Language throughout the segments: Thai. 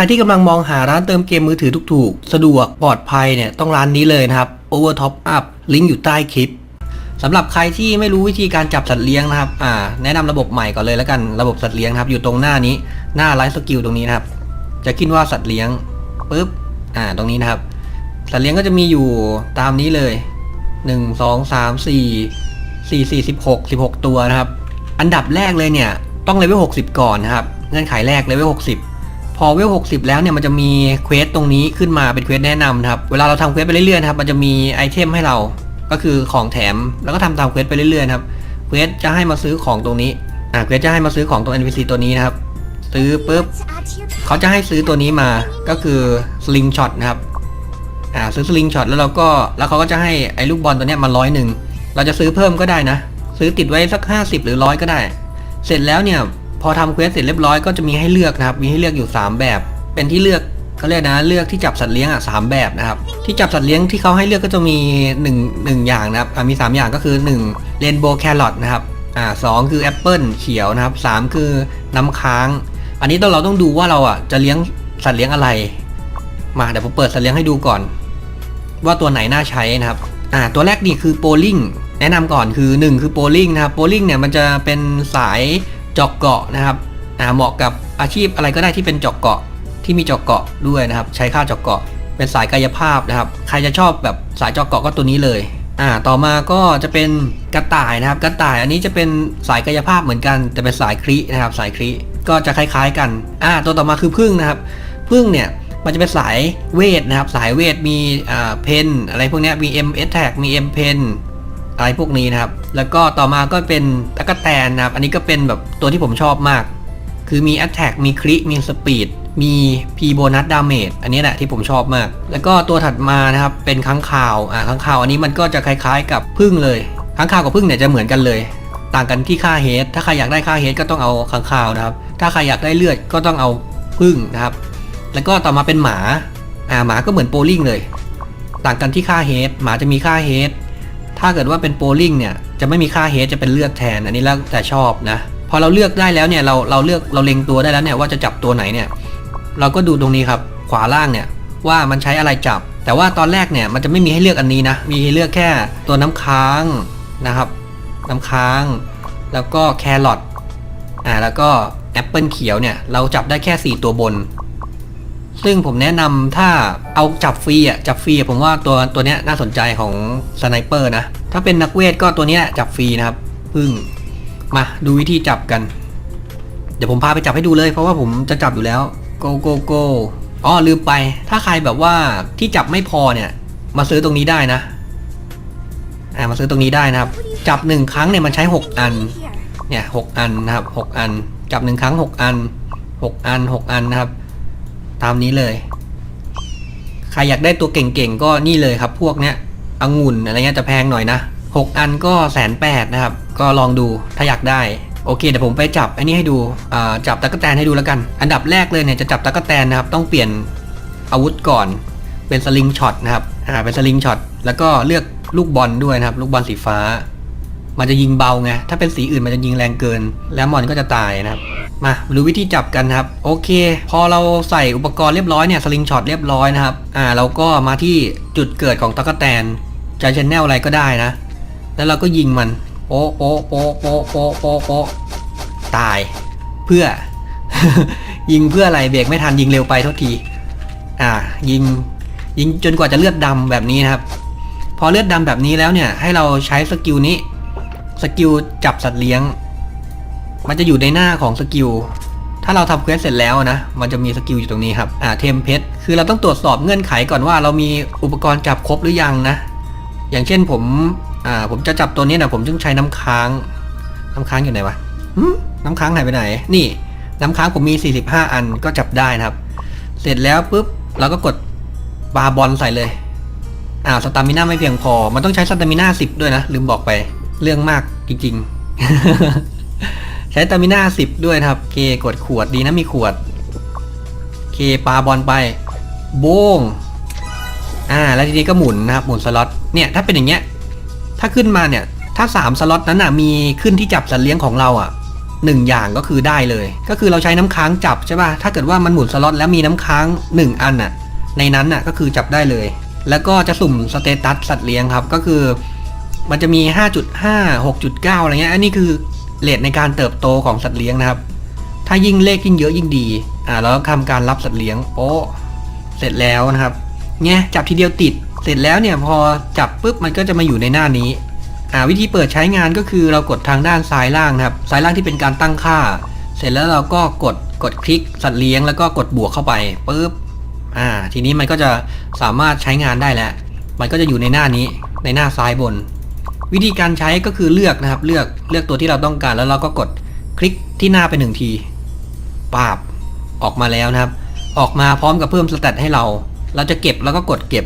รที่กำลังมองหาร้านเติมเกมมือถือถูกๆ สะดวกปลอดภัยเนี่ยต้องร้านนี้เลยนะครับ Over Top Up ลิงก์อยู่ใต้คลิปสำหรับใครที่ไม่รู้วิธีการจับสัตว์เลี้ยงนะครับ อ่า แนะนำระบบใหม่ก่อนเลยแล้วกัน ระบบสัตว์เลี้ยงครับ อยู่ตรงหน้านี้ หน้าไลฟ์สกิลตรงนี้นะครับ จะขึ้นว่าสัตว์เลี้ยงปุ๊บ อ่า ตรงนี้นะครับ สัตว์เลี้ยงก็จะมีอยู่ตามนี้เลย 1 2 3 4 4 4 16 16 ตัวนะครับ อันดับแรกเลยเนี่ย ต้องเลเวล60 ก่อนนะครับ เงื่อนไขแรกเลเวล60 พอเวล60 แล้วเนี่ยมันจะมีเควสตรงนี้ขึ้นมาเป็นเควสแนะนำนะครับ เวลาเราทำเควสไปเรื่อยๆนะครับ มันจะมีไอเทมให้เรา ก็คือของแถม แล้วก็ทำตามเควสไปเรื่อยๆครับ เควสจะให้มาซื้อของตรงนี้ อ่า เควสจะให้มาซื้อของตรง NPC ตัวนี้นะครับ ซื้อปุ๊บเขาจะให้ซื้อตัวนี้มา ก็คือ sling shot นะครับ อ่า ซื้อ sling shot แล้วเราก็ แล้วเขาก็จะให้ไอ้ลูกบอลตัวเนี้ยมาร้อยหนึ่ง เราจะซื้อเพิ่มก็ได้นะ ซื้อติดไว้สัก 50 หรือร้อยก็ได้ เสร็จแล้วเนี่ย พอทำเควสเสร็จเรียบร้อยก็จะมีให้เลือกนะครับ มีให้เลือกอยู่ 3 แบบ เป็นที่เลือกเขาเรียกนะเลือกที่จับสัตว์เลี้ยงอะสามแบบนะครับ ที่จับสัตว์เลี้ยงที่เขาให้เลือกก็จะมี1 1อย่างนะครับอ่ามี 3 อย่างก็คือ1 rainbow carrot นะครับอ่าสองคือแอปเปิลเขียวนะครับสามคือน้ำค้าง อันนี้ต้องเราต้องดูว่าเราอะจะเลี้ยงสัตว์เลี้ยงอะไร มาเดี๋ยวผมเปิดสัตว์เลี้ยงให้ดูก่อน ว่าตัวไหนน่าใช้นะครับอ่าตัวแรกนี่คือโปลิงแนะนำก่อนคือ 1 คือโปลิงนะครับโปลิงเนี่ยมันจะเป็นสาย จอกเกาะนะครับเหมาะกับอาชีพอะไรก็ได้ที่เป็นจอกเกาะที่มีจอกเกาะด้วยนะครับ ใช้ค่าจอกเกาะ เป็นสายกายภาพนะครับ ใครจะชอบแบบสายจอกเกาะก็ตัวนี้เลยอ่าต่อมาก็จะเป็นกระต่ายนะครับ กระต่ายอันนี้จะเป็นสายกายภาพเหมือนกันแต่เป็นสายครีนะครับ สายครีก็จะคล้าย ๆ กันอ่าตัวต่อมาคือพึ่งนะครับพึ่งเนี่ยมันจะเป็นสายเวทนะครับ สายเวทมีอ่าเพนอะไรพวกนี้มี M S tag มี M pen อะไรพวกนี้นะครับ แล้วก็ต่อมาก็เป็นตะกแตนนะครับ อันนี้ก็เป็นแบบตัวที่ผมชอบมาก คือมี attack มีคริมีสปีดมี P bonus damage อันนี้แหละที่ผมชอบมาก แล้วก็ตัวถัดมานะครับเป็นค้างคาวอ่าค้างคาวอันนี้มันก็จะคล้ายๆ กับพึ่งเลยค้างคาวกับพึ่งเนี่ยจะเหมือนกันเลย ต่างกันที่ค่าเฮดถ้าใครอยากได้ค่าเฮดก็ต้องเอาค้างคาวนะครับ ถ้าใครอยากได้เลือดก็ต้องเอาพึ่งนะครับ แล้วก็ต่อมาเป็นหมาอ่าหมาก็เหมือนโปลิงเลย ต่างกันที่ค่าเฮดหมาจะมีค่าเฮด ถ้าเกิดว่าเป็นโปลิงเนี่ยจะไม่มีค่าเฮดจะเป็นเลือดแทน อันนี้แล้วแต่ชอบนะ พอเราเลือกได้แล้วเนี่ยเราเราเลือกเราเล็งตัวได้แล้วเนี่ยว่าจะจับตัวไหนเนี่ยเราก็ดูตรงนี้ครับขวาล่างเนี่ยว่ามันใช้อะไรจับ แต่ว่าตอนแรกเนี่ยมันจะไม่มีให้เลือกอันนี้นะ มีให้เลือกแค่ตัวน้ำค้างนะครับ น้ำค้าง แล้วก็แครอทอ่าแล้วก็แอปเปิลเขียวเนี่ยเราจับได้แค่ 4 ตัวบน ซึ่งผมแนะนำถ้าเอาจับฟรีอะจับฟรีอะผมว่าตัวตัวเนี้ยน่าสนใจของสไนเปอร์นะ ถ้าเป็นนักเวทก็ตัวเนี้ยจับฟรีนะครับพึ่งมาดูวิธีจับกัน เดี๋ยวผมพาไปจับให้ดูเลย เพราะว่าผมจะจับอยู่แล้ว go go go อ๋อลืมไป ถ้าใครแบบว่าที่จับไม่พอเนี่ย มาซื้อตรงนี้ได้นะอ่ามาซื้อตรงนี้ได้นะครับ จับหนึ่งครั้งเนี่ยมันใช้หกอัน เนี่ยหกอันนะครับหกอัน จับหนึ่งครั้งหกอันหกอันหกอันนะครับ ตามนี้เลย ใครอยากได้ตัวเก่งๆ ก็นี่เลยครับพวกเนี้ยองุ่นอะไรเงี้ยจะแพงหน่อยนะหกอันก็แสนแปดนะครับ ก็ลองดูถ้าอยากได้ โอเคเดี๋ยวผมไปจับอันนี้ให้ดูจับตะกั่แตนให้ดูแล้วกัน อันดับแรกเลยเนี่ยจะจับตะกั่แตนนะครับ ต้องเปลี่ยนอาวุธก่อน เป็นสลิงช็อตนะครับ อ่า เป็นสลิงช็อต แล้วก็เลือกลูกบอลด้วยนะครับ ลูกบอลสีฟ้า มันจะยิงเบาไง ถ้าเป็นสีอื่นมันจะยิงแรงเกิน แล้วมอนก็จะตายนะครับ มาดูวิธีจับกันครับ โอเค พอเราใส่อุปกรณ์เรียบร้อยเนี่ยสลิงช็อตเรียบร้อยนะครับ อ่าเราก็มาที่จุดเกิดของตะกแตนจะชแนลอะไรก็ได้นะ แล้วเราก็ยิงมันโป๊ะโป๊ะโป๊ะโป๊ะโป๊ะโป๊ะโป๊ะตาย เพื่อ ยิงเพื่ออะไรเบรกไม่ทันยิงเร็วไปเท่าที อ่า ยิงยิงจนกว่าจะเลือดดำแบบนี้นะครับ พอเลือดดำแบบนี้แล้วเนี่ย ให้เราใช้สกิลนี้ สกิลจับสัตว์เลี้ยง มันจะอยู่ในหน้าของสกิล ถ้าเราทำเควสเสร็จแล้วนะ มันจะมีสกิลอยู่ตรงนี้ครับ อ่า เทมเพชคือเราต้องตรวจสอบเงื่อนไขก่อนว่าเรามีอุปกรณ์จับครบหรือยังนะ อย่างเช่นผม อ่า ผมจะจับตัวนี้นะผมต้องใช้น้ำค้าง น้ำค้างอยู่ไหนวะน้ำค้างหายไปไหน นี่ น้ำค้างผมมี 45 อันก็จับได้นะครับ เสร็จแล้วปุ๊บเราก็กดบาบอลใส่เลย อ่า สตามิน่าไม่เพียงพอ มันต้องใช้สตามิน่า10 ด้วยนะ ลืมบอกไป เรื่องมากจริงๆ ใช้ตามิน่า10ด้วยครับ เคกดขวดดีนะมีขวด เคปาบอลไป โบงอ่า แล้วทีนี้ก็หมุนนะครับ หมุนสล็อต เนี่ย ถ้าเป็นอย่างเงี้ย ถ้าขึ้นมาเนี่ย ถ้า3สล็อตนั้นน่ะ มีขึ้นที่จับสัตว์เลี้ยงของเราอะหนึ่งอย่างก็คือได้เลย ก็คือเราใช้น้ำค้างจับใช่ป่ะ ถ้าเกิดว่ามันหมุนสล็อตแล้วมีน้ำค้างหนึ่งอันน่ะ ในนั้นน่ะก็คือจับได้เลย แล้วก็จะสุ่มสเตตัสสัตว์เลี้ยงครับ ก็คือ มันจะมี 5.5 6.9 อะไรเงี้ย อันนี้คือเลทในการเติบโตของสัตว์เลี้ยงนะครับ ถ้ายิ่งเลขยิ่งเยอะยิ่งดี อ่าแล้วทำการรับสัตว์เลี้ยงโป๊ะเสร็จแล้วนะครับเนี่ยจับทีเดียวติด เสร็จแล้วเนี่ยพอจับปุ๊บมันก็จะมาอยู่ในหน้านี้ อ่าวิธีเปิดใช้งานก็คือเรากดทางด้านซ้ายล่างนะครับ ซ้ายล่างที่เป็นการตั้งค่า เสร็จแล้วเราก็กดกดคลิกสัตว์เลี้ยงแล้วก็กดบวกเข้าไปปุ๊บ อ่า ทีนี้มันก็จะสามารถใช้งานได้แล้ว มันก็จะอยู่ในหน้านี้ในหน้าซ้ายบน วิธีการใช้ก็คือเลือกนะครับ เลือกเลือกตัวที่เราต้องการแล้วเราก็กดคลิกที่หน้าไปหนึ่งทีปาบออกมาแล้วนะครับ ออกมาพร้อมกับเพิ่มสแตทให้เรา เราจะเก็บแล้วก็กดเก็บ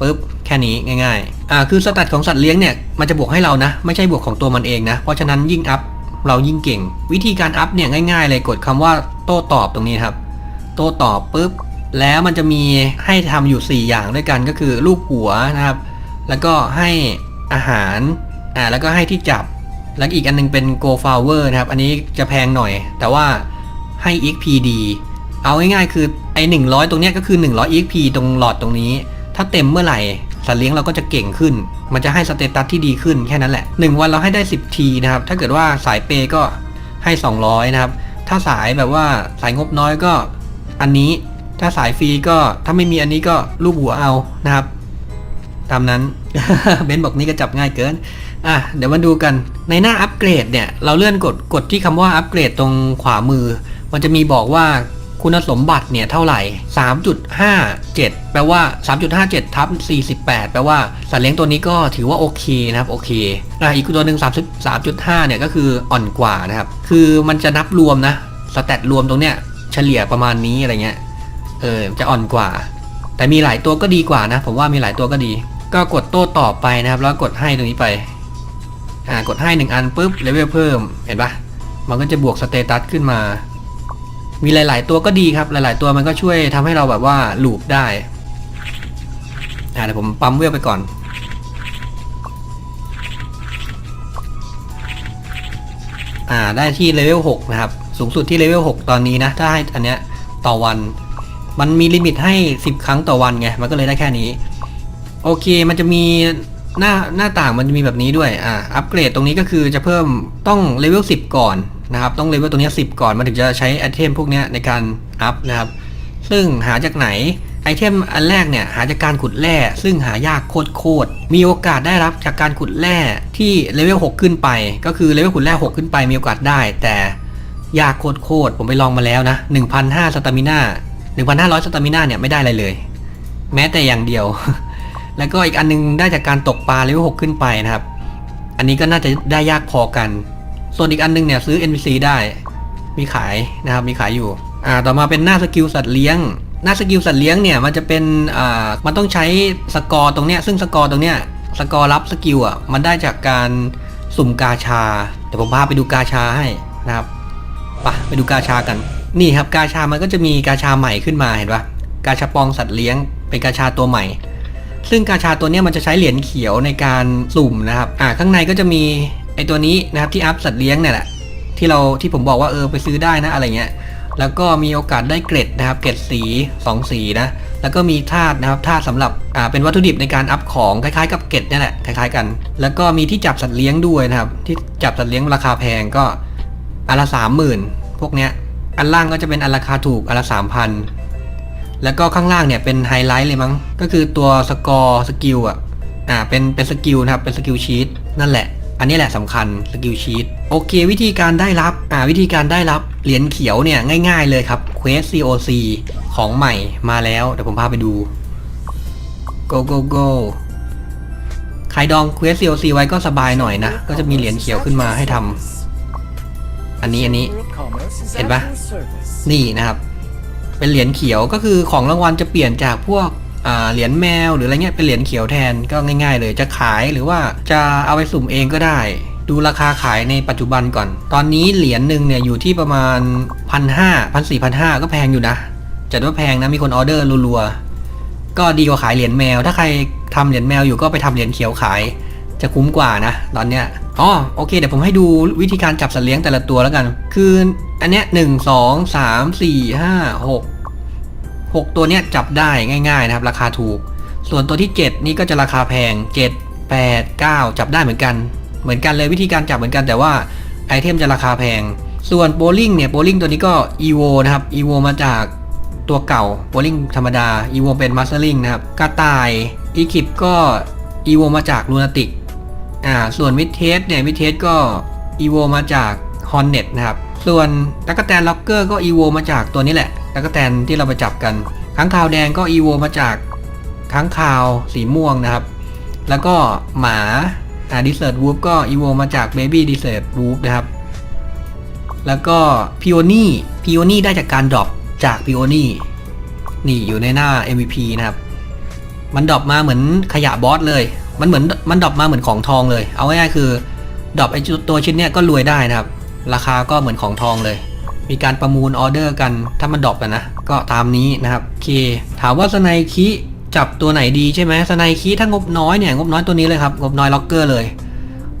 ปุ๊บแค่นี้ง่ายๆอ่าคือสแตทของสัตว์เลี้ยงเนี่ยมันจะบวกให้เรานะ ไม่ใช่บวกของตัวมันเองนะ เพราะฉะนั้นยิ่งอัพเรายิ่งเก่ง วิธีการอัพเนี่ยง่ายๆ เลยกดคำว่าโต้ตอบตรงนี้ครับ โต้ตอบปุ๊บแล้วมันจะมีให้ทำอยู่ 4 อย่างด้วยกันก็คือลูกหัวนะครับ แล้วก็ให้ อาหารอ่าแล้วก็ให้ที่จับ แล้วอีกอันนึงเป็น go flower นะครับ อันนี้จะแพงหน่อย แต่ว่าให้ exp ดีเอาง่ายๆคือไอ้100 ตรงเนี้ยก็คือ 100 exp ตรงหลอดตรงนี้ ถ้าเต็มเมื่อไหร่สัตว์เลี้ยงเราก็จะเก่งขึ้น มันจะให้สเตตัสที่ดีขึ้นแค่นั้นแหละ 1 วันเราให้ได้ 10 ทีนะครับ ถ้าเกิดว่าสายเปย์ก็ให้ 200 นะครับ ถ้าสายแบบว่าสายงบน้อยก็อันนี้ ถ้าสายฟรีก็ถ้าไม่มีอันนี้ก็รูปหัวเอานะครับ ตามนั้น เบนบอกนี่ก็จับง่ายเกิน อะ เดี๋ยวมาดูกัน ในหน้าอัปเกรดเนี่ย เราเลื่อนกด กดที่คำว่าอัปเกรดตรงขวามือ มันจะมีบอกว่าคุณสมบัติเนี่ยเท่าไหร่ 3.57 แปลว่า 3.57 ทับ 48 แปลว่าสัตว์เลี้ยงตัวนี้ก็ถือว่าโอเคนะครับ โอเคอะอีกตัวหนึ่ง33.5 เนี่ยก็คืออ่อนกว่านะครับ คือมันจะนับรวมนะ สแตทรวมตรงเนี้ยเฉลี่ยประมาณนี้อะไรเงี้ย เออ จะอ่อนกว่า แต่มีหลายตัวก็ดีกว่านะ ผมว่ามีหลายตัวก็ดี ก็กดโต้ตอบไปนะครับ แล้วกดให้ตรงนี้ไป อ่ากดให้หนึ่งอันปุ๊บเลเวลเพิ่มเห็นปะมันก็จะบวกสเตตัสขึ้นมา มีหลาย ๆ ตัวก็ดีครับ หลาย ๆ ตัวมันก็ช่วยทำให้เราแบบว่าลูปได้ อ่าเดี๋ยวผมปั๊มเวลไปก่อนอ่าได้ที่เลเวล6นะครับ สูงสุดที่เลเวล6ตอนนี้นะ ถ้าให้อันเนี้ยต่อวัน มันมีลิมิตให้ 10 ครั้งต่อวันไง มันก็เลยได้แค่นี้ โอเคมันจะมีหน้าหน้าต่างมันจะมีแบบนี้ด้วยอ่าอัปเกรดตรงนี้ก็คือจะเพิ่มต้องเลเวล10 ก่อนนะครับ ต้องเลเวลตรงนี้ 10 ก่อนมันถึงจะใช้ไอเทมพวกนี้ในการอัพนะครับ ซึ่งหาจากไหนไอเทมอันแรกเนี่ยหาจากการขุดแร่ ซึ่งหายากโคตรๆมีโอกาสได้รับจากการขุดแร่ที่เลเวล6ขึ้นไป ก็คือเลเวลขุดแร่6ขึ้นไปมีโอกาสได้ แต่ยากโคตรๆผมไปลองมาแล้วนะ1,500สตามิน่า1,500สตามิน่าเนี่ยไม่ได้อะไรเลย แม้แต่อย่างเดียว แล้วก็อีกอันนึงได้จากการตกปลาเลเวล6ขึ้นไปนะครับ อันนี้ก็น่าจะได้ยากพอกัน ส่วนอีกอันนึงเนี่ยซื้อ NPC ได้มีขายนะครับมีขายอยู่อ่าต่อมาเป็นหน้าสกิลสัตว์เลี้ยง หน้าสกิลสัตว์เลี้ยงเนี่ยมันจะเป็นอ่ามันต้องใช้สกอร์ตรงเนี้ยซึ่งสกอร์ตรงเนี้ยสกอร์รับสกิลอะมันได้จากการสุ่มกาชาเดี๋ยวผมพาไปดูกาชาให้นะครับไปไปดูกาชากันนี่ครับกาชามันก็จะมีกาชาใหม่ขึ้นมาเห็นปะกาชาปองสัตว์เลี้ยงเป็นกาชาตัวใหม่ ซึ่งกาชาตัวนี้มันจะใช้เหรียญเขียวในการสุ่มนะครับ อ่าข้างในก็จะมีไอตัวนี้นะครับที่อัพสัตว์เลี้ยงเนี่ยแหละที่เราที่ผมบอกว่าเออไปซื้อได้นะอะไรเงี้ย แล้วก็มีโอกาสได้เกร็ดนะครับ เกร็ดสี 2 สีนะ แล้วก็มีธาตุนะครับธาตุสำหรับอ่าเป็นวัตถุดิบในการอัพของคล้ายๆ กับเกร็ดเนี่ยแหละคล้ายๆกัน แล้วก็มีที่จับสัตว์เลี้ยงด้วยนะครับ ที่จับสัตว์เลี้ยงราคาแพงก็อันละสามหมื่นพวกเนี้ยอันล่างก็จะเป็นอันราคาถูกอันละสามพัน แล้วก็ข้างล่างเนี่ยเป็นไฮไลท์เลยมั้ง ก็คือตัวสกอร์สกิลอะ อ่า เป็น เป็นสกิลนะครับ เป็นสกิลชีตนั่นแหละ อันนี้แหละสำคัญสกิลชีตโอเค วิธีการได้รับ อ่า วิธีการได้รับ เหรียญเขียวเนี่ยง่ายๆเลยครับ Quest COC ของใหม่มาแล้ว เดี๋ยวผมพาไปดู go go go ใครดอง Quest COC ไว้ก็สบายหน่อยนะ ก็จะมีเหรียญเขียวขึ้นมาให้ทำอันนี้อันนี้ เห็นปะนี่นะครับ เป็นเหรียญเขียวก็คือของรางวัลจะเปลี่ยนจากพวกเหรียญแมวหรืออะไรเงี้ยเป็นเหรียญเขียวแทนก็ง่ายๆ เลยจะขายหรือว่าจะเอาไปสุ่มเองก็ได้ ดูราคาขายในปัจจุบันก่อน ตอนนี้เหรียญหนึ่งเนี่ยอยู่ที่ประมาณพันห้าพันสี่พันห้าก็แพงอยู่นะจัดว่าแพงนะมีคนออเดอร์รัวๆก็ดีกว่าขายเหรียญแมว ถ้าใครทำเหรียญแมวอยู่ก็ไปทำเหรียญเขียวขาย จะคุ้มกว่านะ ตอนเนี้ยอ๋อโอเคเดี๋ยวผมให้ดูวิธีการจับสัตว์เลี้ยงแต่ละตัวแล้วกัน คือ อันเนี้ยหนึ่งสองสามสี่ห้าหกหกตัวเนี้ยจับได้ง่ายๆนะครับ ราคาถูก ส่วนตัวที่ 7 นี่ก็จะราคาแพง 7 8 9 จับได้เหมือนกัน เหมือนกันเลยวิธีการจับเหมือนกันแต่ว่าไอเทมจะราคาแพง ส่วนโบลิ่งเนี่ยโบลิ่งตัวนี้ก็ EVO นะครับ EVO มาจากตัวเก่าโบลิ่งธรรมดา EVO เป็นมาสเตอร์ลิงนะครับกระต่ายอีคิปก็ EVO มาจากลูนาติกอ่าส่วนมิดเทสเนี่ยมิดเทสก็ EVO มาจาก ฮอนเน็ตนะครับ ส่วนตั๊กแตนล็อกเกอร์ก็ EVO มาจากตัวนี้แหละตั๊กแตนที่เราไปจับกันค้างคาวแดงก็ EVO มาจากค้างคาวสีม่วงนะครับ แล้วก็หมาอ่าดิเซอร์ w วูฟก็ EVO มาจากเบบี้ดิเซอร์ w วูฟนะครับ แล้วก็พิโอนี่พิโอนี่ได้จากการดรอปจากพิโอนี่นี่อยู่ในหน้า MVP นะครับ มันดรอปมาเหมือนขยะบอสเลย มันเหมือนมันดรอปมาเหมือนของทองเลย เอาง่ายๆคือดรอปไอตัวชิ้นเนี้ยก็รวยได้นะครับ ราคาก็เหมือนของทองเลย มีการประมูลออเดอร์กันถ้ามันดรอปกันนะ ก็ตามนี้นะครับโอเค ถามว่าสไนคิจับตัวไหนดีใช่ไหมสไนคิถ้างบน้อยเนี่ยงบน้อยตัวนี้เลยครับงบน้อยล็อกเกอร์เลย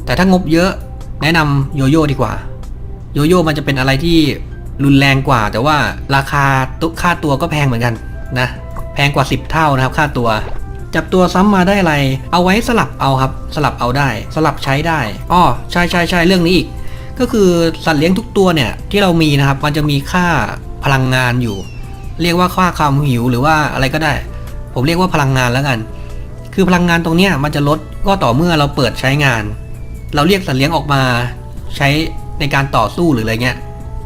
แต่ถ้างบเยอะแนะนำโยโย่ดีกว่า โยโย่มันจะเป็นอะไรที่รุนแรงกว่า แต่ว่าราคาตุค่าตัวก็แพงเหมือนกันนะแพงกว่า 10 เท่านะครับ ค่าตัว จับตัวซ้ำมาได้อะไร เอาไว้สลับเอาครับ สลับเอาได้ สลับใช้ได้อ้อใช่ใช่ใช่เรื่องนี้อีก ก็คือสัตว์เลี้ยงทุกตัวเนี่ยที่เรามีนะครับ มันจะมีค่าพลังงานอยู่ เรียกว่าค่าความหิวหรือว่าอะไรก็ได้ ผมเรียกว่าพลังงานแล้วกัน คือพลังงานตรงเนี้ยมันจะลดก็ต่อเมื่อเราเปิดใช้งาน เราเรียกสัตว์เลี้ยงออกมาใช้ในการต่อสู้หรืออะไรเงี้ย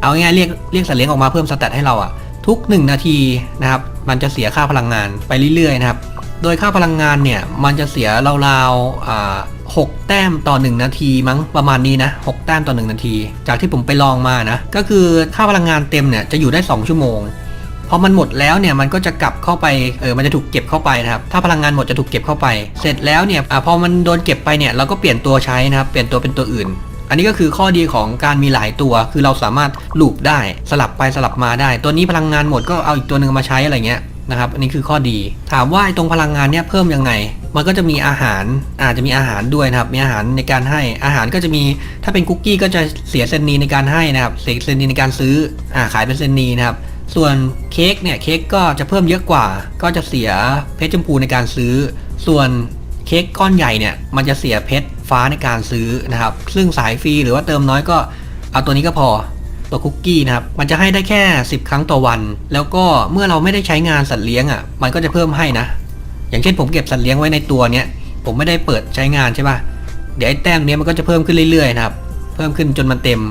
เอาง่ายเรียกเรียกสัตว์เลี้ยงออกมาเพิ่มสแตทให้เราอะทุก 1 นาทีนะครับ มันจะเสียค่าพลังงานไปเรื่อยๆนะครับ โดยค่าพลังงานเนี่ยมันจะเสียราวๆ อ่าหกแต้มต่อ 1 นาทีมั้งประมาณนี้นะหกแต้มต่อ 1 นาที จากที่ผมไปลองมานะ ก็คือค่าพลังงานเต็มเนี่ยจะอยู่ได้ 2 ชั่วโมงพอมันหมดแล้วเนี่ยมันก็จะกลับเข้าไปเออมันจะถูกเก็บเข้าไปนะครับถ้าพลังงานหมดจะถูกเก็บเข้าไป เสร็จแล้วเนี่ยอาพอมันโดนเก็บไปเนี่ยเราก็เปลี่ยนตัวใช้นะครับเปลี่ยนตัวเป็นตัวอื่น อันนี้ก็คือข้อดีของการมีหลายตัว คือเราสามารถลูปได้สลับไปสลับมาได้ ตัวนี้พลังงานหมดก็เอาอีกตัวหนึ่งมาใช้อะไรเงี้ยนะครับอันนี้คือข้อดี ถามว่าไอ้ตรงพลังงานเนี่ยเพิ่มยังไง มันก็จะมีอาหารอาจจะมีอาหารด้วยนะครับ มีอาหารในการให้อาหารก็จะมีถ้าเป็นคุกกี้ก็จะเสียเซนนีในการให้นะครับ เสียเซนนีในการซื้ออ่าขายเป็นเซนนีนะครับ ส่วนเค้กเนี่ยเค้กก็จะเพิ่มเยอะกว่า ก็จะเสียเพชรชมพูในการซื้อ ส่วนเค้กก้อนใหญ่เนี่ยมันจะเสียเพชรฟ้าในการซื้อนะครับ ซึ่งสายฟรีหรือว่าเติมน้อยก็เอาตัวนี้ก็พอตัวคุกกี้นะครับ มันจะให้ได้แค่ 10 ครั้งต่อวัน แล้วก็เมื่อเราไม่ได้ใช้งานสัตว์เลี้ยงอะ มันก็จะเพิ่มให้นะ อย่างเช่นผมเก็บสัตว์เลี้ยงไว้ในตัวเนี้ยผมไม่ได้เปิดใช้งานใช่ป่ะเดี๋ยวไอ้แต้มเนี้ยมันก็จะเพิ่มขึ้นเรื่อยๆนะครับ เพิ่มขึ้นจนมันเต็ม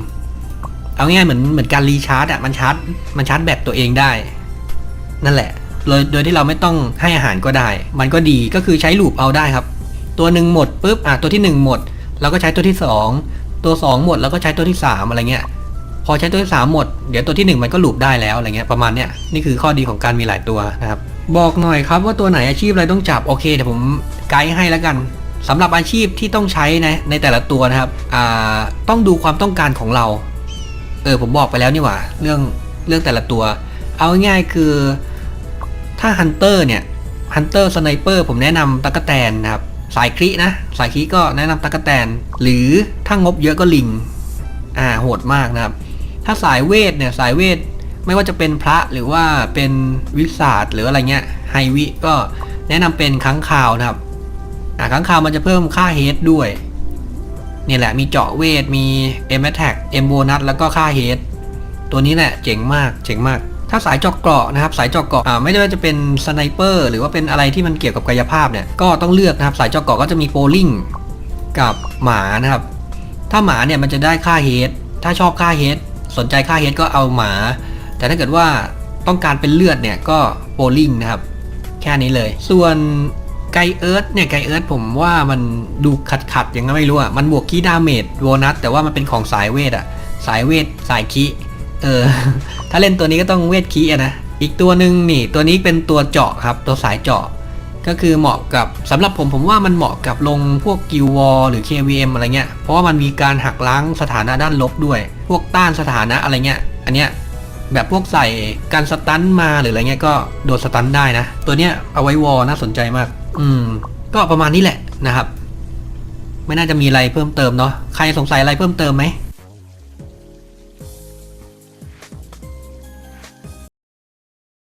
เอาง่ายเหมือนเหมือนการรีชาร์จอะมันชาร์จมันชาร์จแบตตัวเองได้ นั่นแหละโดยโดยที่เราไม่ต้องให้อาหารก็ได้ มันก็ดีก็คือใช้ลูปเอาได้ครับ ตัวหนึ่งหมดปุ๊บอะตัวที่หนึ่งหมด เราก็ใช้ตัวที่สองตัวสองหมดแล้วก็ใช้ตัวที่สามอะไรเงี้ยพอใช้ตัวที่สามหมด เดี๋ยวตัวที่หนึ่งมันก็ลูปได้แล้วอะไรเงี้ยประมาณเนี้ยนี่คือข้อดีของการมีหลายตัวนะครับ บอกหน่อยครับว่าตัวไหนอาชีพอะไรต้องจับโอเคเดี๋ยวผมไกด์ให้แล้วกันสำหรับอาชีพที่ต้องใช้นะในแต่ละตัวนะครับต้องดูความต้องการของเรา เออผมบอกไปแล้วนี่หว่าเรื่องเรื่องแต่ละตัว เอาง่ายๆคือถ้าฮันเตอร์เนี่ยฮันเตอร์สไนเปอร์ผมแนะนำตั๊กแตนนะครับสายคลินะสายคลิก็แนะนำตั๊กแตน หรือถ้างบเยอะก็ลิงอ่าโหดมากนะครับ ถ้าสายเวทเนี่ยสายเวท ไม่ว่าจะเป็นพระหรือว่าเป็นวิสาดหรืออะไรเงี้ยไฮวิก็แนะนำเป็นค้างคาวนะครับอ่าค้างคาวมันจะเพิ่มค่าเฮดด้วย เนี่ยแหละมีเจาะเวทมี M Attack M Bonus แล้วก็ค่าเฮดตัวนี้แหละเจ๋งมากเจ๋งมาก ถ้าสายเจาะเกราะนะครับ สายเจาะเกราะอ่าไม่ได้ว่าจะเป็นสไนเปอร์หรือว่าเป็นอะไรที่มันเกี่ยวกับกายภาพเนี่ยก็ต้องเลือกนะครับสายเจาะเกราะก็จะมีโปลิงกับหมานะครับ ถ้าหมาเนี่ยมันจะได้ค่าเฮดถ้าชอบค่าเฮดสนใจค่าเฮดก็เอาหมา แต่ถ้าเกิดว่าต้องการเป็นเลือดเนี่ยก็โปลิงนะครับ แค่นี้เลย ส่วนไกเอิร์ธเนี่ยไกเอิร์ธผมว่ามันดูขัดขัดยังไงไม่รู้อะมันบวกคีดาเมจโบนัสแต่ว่ามันเป็นของสายเวทอะ สายเวทสายคีเออ ถ้าเล่นตัวนี้ก็ต้องเวทคีอะนะ อีกตัวหนึ่งนี่ ตัวนี้เป็นตัวเจาะครับ ตัวสายเจาะ ก็คือเหมาะกับสำหรับผมผมว่ามันเหมาะกับลงพวกกิลวอลหรือ KVM อะไรเงี้ยเพราะว่ามันมีการหักล้างสถานะด้านลบด้วย พวกต้านสถานะอะไรเงี้ย อันเนี้ย แบบพวกใส่การสตันมาหรืออะไรเงี้ยก็โดดสตันได้นะ ตัวเนี้ยเอาไว้วอลน่าสนใจมาก อืม ก็ประมาณนี้แหละนะครับ ไม่น่าจะมีอะไรเพิ่มเติมเนาะใครสงสัยอะไรเพิ่มเติมไหม